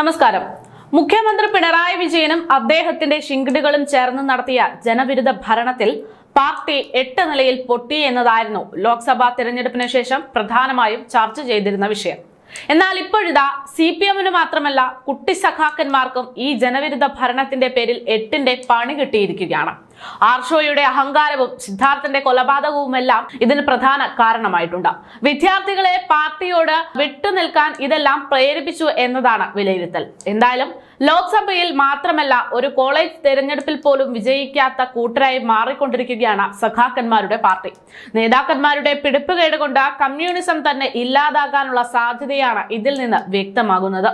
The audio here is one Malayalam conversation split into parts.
നമസ്കാരം. മുഖ്യമന്ത്രി പിണറായി വിജയനും അദ്ദേഹത്തിന്റെ ശിങ്കിടുകളും ചേർന്ന് നടത്തിയ ജനവിരുദ്ധ ഭരണത്തിൽ പാർട്ടി എട്ട് നിലയിൽ പൊട്ടി എന്നതായിരുന്നു ലോക്സഭാ തിരഞ്ഞെടുപ്പിന് ശേഷം പ്രധാനമായും ചർച്ച ചെയ്തിരുന്ന വിഷയം. എന്നാൽ ഇപ്പോഴിതാ സി പി എമ്മിന് മാത്രമല്ല കുട്ടി സഖാക്കന്മാർക്കും ഈ ജനവിരുദ്ധ ഭരണത്തിന്റെ പേരിൽ എട്ടിന്റെ പണി കിട്ടിയിരിക്കുകയാണ്. ആർഷോയുടെ അഹങ്കാരവും സിദ്ധാർത്ഥന്റെ കൊലപാതകവും എല്ലാം ഇതിന് പ്രധാന കാരണമായിട്ടുണ്ട്. വിദ്യാർത്ഥികളെ പാർട്ടിയോട് വിട്ടുനിൽക്കാൻ ഇതെല്ലാം പ്രേരിപ്പിച്ചു എന്നതാണ് വിലയിരുത്തൽ. എന്തായാലും ലോക്സഭയിൽ മാത്രമല്ല ഒരു കോളേജ് തെരഞ്ഞെടുപ്പിൽ പോലും വിജയിക്കാത്ത കൂട്ടരായി മാറിക്കൊണ്ടിരിക്കുകയാണ് സഖാക്കന്മാരുടെ പാർട്ടി. നേതാക്കന്മാരുടെ പിടിപ്പുകേട് കൊണ്ട് കമ്മ്യൂണിസം തന്നെ ഇല്ലാതാകാനുള്ള സാധ്യതയാണ് ഇതിൽ നിന്ന് വ്യക്തമാകുന്നത്.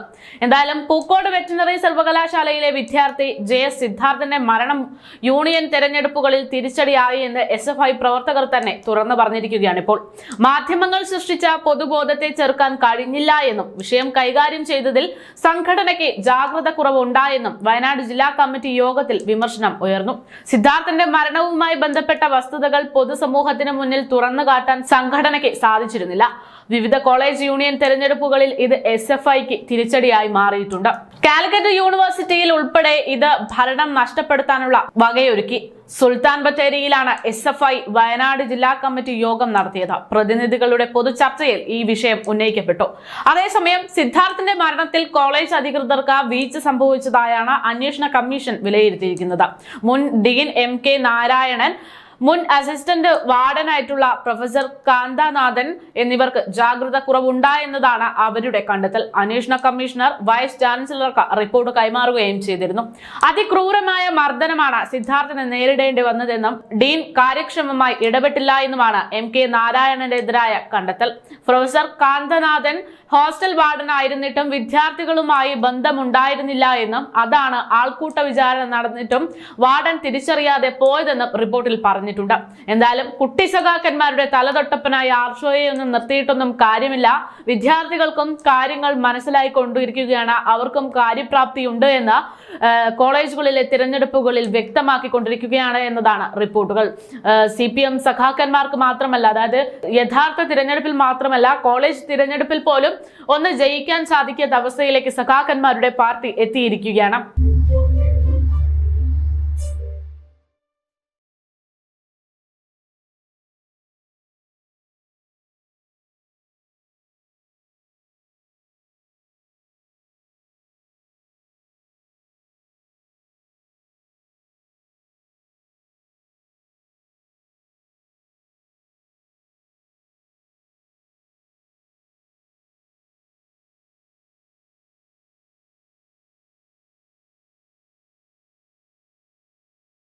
എന്തായാലും പൂക്കോട് വെറ്റിനറി സർവകലാശാലയിലെ വിദ്യാർത്ഥി ജെ എസ് സിദ്ധാർത്ഥന്റെ മരണം യൂണിയൻ തെരഞ്ഞെടുപ്പുകളിൽ തിരിച്ചടിയായി എന്ന് എസ് എഫ് ഐ പ്രവർത്തകർ തന്നെ തുറന്നു പറഞ്ഞിരിക്കുകയാണ് ഇപ്പോൾ. മാധ്യമങ്ങൾ സൃഷ്ടിച്ച പൊതുബോധത്തെ ചെറുക്കാൻ കഴിഞ്ഞില്ല എന്നും വിഷയം കൈകാര്യം ചെയ്തതിൽ സംഘടനയ്ക്ക് ജാഗ്രത കുറവുണ്ടായെന്നും വയനാട് ജില്ലാ കമ്മിറ്റി യോഗത്തിൽ വിമർശനം ഉയർന്നു. സിദ്ധാർത്ഥന്റെ മരണവുമായി ബന്ധപ്പെട്ട വസ്തുതകൾ പൊതുസമൂഹത്തിന് മുന്നിൽ തുറന്നു കാട്ടാൻ സംഘടനയ്ക്ക് സാധിച്ചിരുന്നില്ല. വിവിധ കോളേജ് യൂണിയൻ തെരഞ്ഞെടുപ്പുകളിൽ ഇത് എസ് എഫ് ഐക്ക് തിരിച്ചടിയായി മാറിയിട്ടുണ്ട്. കാലിക്കറ്റ് യൂണിവേഴ്സിറ്റിയിൽ ഉൾപ്പെടെ ഇത് ഭരണം നഷ്ടപ്പെടുത്താനുള്ള വകയൊരുക്കി. സുൽത്താൻ ബത്തേരിയിലാണ് എസ് എഫ് ഐ വയനാട് ജില്ലാ കമ്മിറ്റി യോഗം നടത്തിയത്. പ്രതിനിധികളുടെ പൊതുചർച്ചയിൽ ഈ വിഷയം ഉന്നയിക്കപ്പെട്ടു. അതേസമയം സിദ്ധാർത്ഥിന്റെ മരണത്തിൽ കോളേജ് അധികൃതർക്ക് വീഴ്ച സംഭവിച്ചതായാണ് അന്വേഷണ കമ്മീഷൻ വിലയിരുത്തിയിരിക്കുന്നത്. മുൻ ഡീൻ എം കെ നാരായണൻ മുൻ അസിസ്റ്റന്റ് വാർഡനായിട്ടുള്ള പ്രൊഫസർ കാന്താനാഥൻ എന്നിവർക്ക് ജാഗ്രത കുറവുണ്ടായെന്നതാണ് അവരുടെ കണ്ടെത്തൽ. അന്വേഷണ കമ്മീഷണർ വൈസ് ചാൻസലർക്ക് റിപ്പോർട്ട് കൈമാറുകയും ചെയ്തിരുന്നു. അതിക്രൂരമായ മർദ്ദനമാണ് സിദ്ധാർത്ഥന് നേരിടേണ്ടി വന്നതെന്നും ഡീൻ കാര്യക്ഷമമായി ഇടപെട്ടില്ല എന്നുമാണ് എം കെ നാരായണനെതിരായ കണ്ടെത്തൽ. പ്രൊഫസർ കാന്തനാഥൻ ഹോസ്റ്റൽ വാർഡനായിരുന്നിട്ടും വിദ്യാർത്ഥികളുമായി ബന്ധമുണ്ടായിരുന്നില്ല എന്നും അതാണ് ആൾക്കൂട്ട വിചാരണ നടന്നിട്ടും വാർഡൻ തിരിച്ചറിയാതെ പോയതെന്നും റിപ്പോർട്ടിൽ പറഞ്ഞിട്ടുണ്ട്. എന്തായാലും കുട്ടി സഖാക്കന്മാരുടെ തലതൊട്ടപ്പനായ ആർഷോയെ ഒന്നും നിർത്തിയിട്ടൊന്നും കാര്യമില്ല. വിദ്യാർത്ഥികൾക്കും കാര്യങ്ങൾ മനസ്സിലായി കൊണ്ടിരിക്കുകയാണ്. അവർക്കും കാര്യപ്രാപ്തിയുണ്ട് എന്ന് കോളേജുകളിലെ തിരഞ്ഞെടുപ്പുകളിൽ വ്യക്തമാക്കിക്കൊണ്ടിരിക്കുകയാണ് എന്നതാണ് റിപ്പോർട്ടുകൾ. സി പി എം സഖാക്കന്മാർക്ക് മാത്രമല്ല അതായത് യഥാർത്ഥ തിരഞ്ഞെടുപ്പിൽ മാത്രമല്ല കോളേജ് തിരഞ്ഞെടുപ്പിൽ പോലും ഒന്ന് ജയിക്കാൻ സാധിക്കാത്ത അവസ്ഥയിലേക്ക് സഖാക്കന്മാരുടെ പാർട്ടി എത്തിയിരിക്കുകയാണ്.